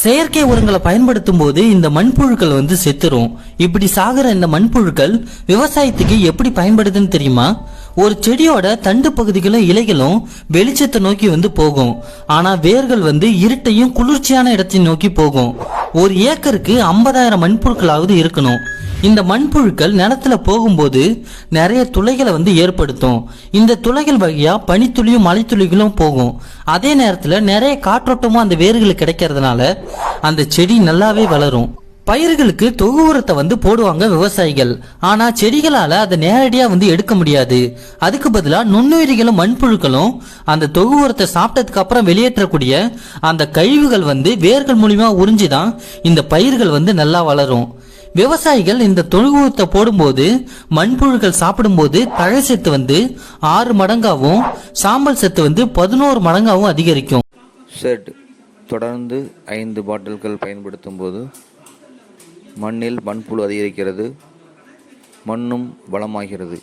செயற்கை உரங்களை பயன்படுத்தும் போது இந்த மண்புழுக்கள் வந்து செத்துரும். இப்படி சாகிற இந்த மண்புழுக்கள் விவசாயத்துக்கு எப்படி பயன்படுதுன்னு தெரியுமா? ஒரு செடியோட தண்டு பகுதிகளும் இலைகளும் வெளிச்சத்தை நோக்கி வந்து போகும். ஆனா வேர்கள் வந்து இருட்டையும் குளிர்ச்சியான இடத்தை நோக்கி போகும். ஒரு ஏக்கருக்கு ஐம்பதாயிரம் மண்புழுக்களாவது இருக்கணும். இந்த மண்புழுக்கள் நிலத்துல போகும்போது நிறைய துளைகளை வந்து ஏற்படுத்தும். இந்த துளைகள் வழியா பனித்துளியும் மலைத்துளிகளும் போகும். அதே நேரத்துல நிறைய காற்றோட்டமும் அந்த வேர்கள் கிடைக்கிறதுனால அந்த செடி நல்லாவே வளரும். பயிர்களுக்கு தொகு உரத்தை வந்து போடுவாங்க விவசாயிகள். ஆனா செடிகளால அதை நேரடியா வந்து எடுக்க முடியாது. அதுக்கு பதிலாக நுண்ணுயிரிகளும் மண்புழுக்களும் அந்த தொகு உரத்தை சாப்பிட்டதுக்கு அப்புறம் வெளியேற்றக்கூடிய அந்த கழிவுகள் வந்து வேர்கள் மூலியமா உறிஞ்சிதான் இந்த பயிர்கள் வந்து நல்லா வளரும். விவசாயிகள் இந்த தொழுவத்தை போடும்போது மண்புழுக்கள் சாப்பிடும்போது தழை சத்து வந்து ஆறு மடங்காகவும் சாம்பல் சத்து வந்து பதினோரு மடங்காகவும் அதிகரிக்கும். செட் தொடர்ந்து ஐந்து பாட்டில்கள் பயன்படுத்தும் போது மண்ணில் மண்புழு அதிகரிக்கிறது. மண்ணும் வளமாகிறது.